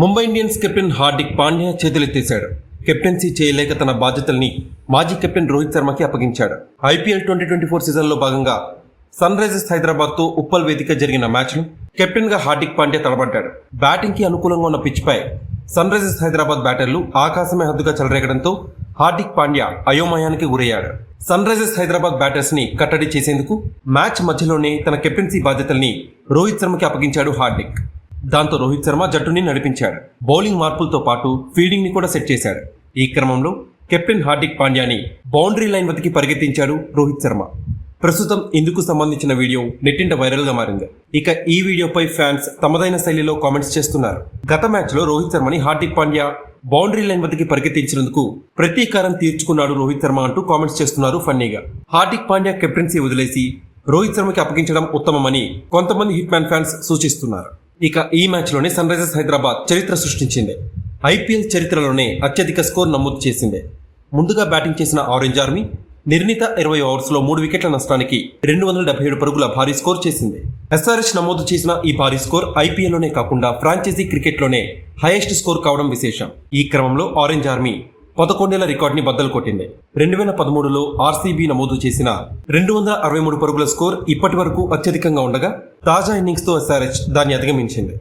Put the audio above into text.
Mumbai Indians captain Hardik Pandya చేతులెత్తేశాడు captaincy చేయలేక తన బాధ్యతల్ని మాజీ కెప్టెన్ రోహిత్ శర్మకి అప్పగించాడు. ఐపీఎల్ ట్వంటీ ట్వంటీ ఫోర్ సీజన్లో భాగంగా సన్ రైజర్స్ హైదరాబాద్తో ఉప్పల్ వేదిక జరిగిన మ్యాచ్ను కెప్టెన్గా హార్దిక్ పాండ్యా తడబడ్డాడు బ్యాటింగ్కి అనుకూలంగా ఉన్న పిచ్పై సన్ రైజర్స్ హైదరాబాద్ బ్యాటర్లు ఆకాశమే హద్దుగా చెలరేగడంతో హార్దిక్ పాండ్యా అయోమయానికి గురయ్యాడు. సన్ రైజర్స్ హైదరాబాద్ బ్యాటర్స్ని కట్టడి చేసేందుకు మ్యాచ్ మధ్యలోనే తన కెప్టెన్సీ బాధ్యతల్ని రోహిత్ శర్మకి అప్పగించాడు హార్దిక్. దాంతో రోహిత్ శర్మ జట్టుని నడిపించాడు. బౌలింగ్ మార్పులతో పాటు ఫీల్డింగ్ని కూడా సెట్ చేశాడు. ఈ క్రమంలో కెప్టెన్ హార్దిక్ పాండ్యాని బౌండరీ లైన్ వద్దకి పరిగెత్తించాడు రోహిత్ శర్మ. ప్రస్తుతం ఇందుకు సంబంధించిన వీడియో నెట్టింట వైరల్గా మారింది. ఇక ఈ వీడియోపై ఫ్యాన్స్ తమదైన శైలిలో కామెంట్స్ చేస్తున్నారు. గత మ్యాచ్లో రోహిత్ శర్మని హార్దిక్ పాండ్యా బౌండరీ లైన్ వద్దకి పరిగెత్తించినందుకు ప్రతీకారం తీర్చుకున్నాడు రోహిత్ శర్మ అంటూ కామెంట్స్ చేస్తున్నారు ఫన్నీగా. హార్దిక్ పాండ్యా కెప్టెన్సీ వదిలేసి రోహిత్ శర్మకి అప్పగించడం ఉత్తమమని కొంతమంది హిట్ మ్యాన్ ఫ్యాన్స్ సూచిస్తున్నారు. ఇక ఈ మ్యాచ్లోనే సన్ రైజర్స్ హైదరాబాద్ చరిత్ర సృష్టించింది. ఐపీఎల్ చరిత్రలోనే అత్యధిక స్కోర్ నమోదు చేసింది. ముందుగా బ్యాటింగ్ చేసిన ఆరెంజ్ ఆర్మీ నిర్ణీత ఇరవై ఓవర్స్లో మూడు వికెట్ల నష్టానికి రెండు వందల డెబ్బై ఏడు పరుగుల భారీ స్కోర్ చేసింది. ఎస్ఆర్ఎస్ నమోదు చేసిన ఈ భారీ స్కోర్ ఐపీఎల్లోనే కాకుండా ఫ్రాంచైజీ క్రికెట్లోనే హైయెస్ట్ స్కోర్ కావడం విశేషం. ఈ క్రమంలో ఆరెంజ్ ఆర్మీ పదకొండేళ్ళ రికార్డుని బద్దలు కొట్టింది. రెండు వేల పదమూడులో ఆర్సీబీ నమోదు చేసిన రెండు వందల అరవై మూడు పరుగుల స్కోర్ ఇప్పటి వరకు అత్యధికంగా ఉండగా తాజా ఇన్నింగ్స్తో ఎస్ఆర్హెచ్ దాన్ని అధిగమించింది.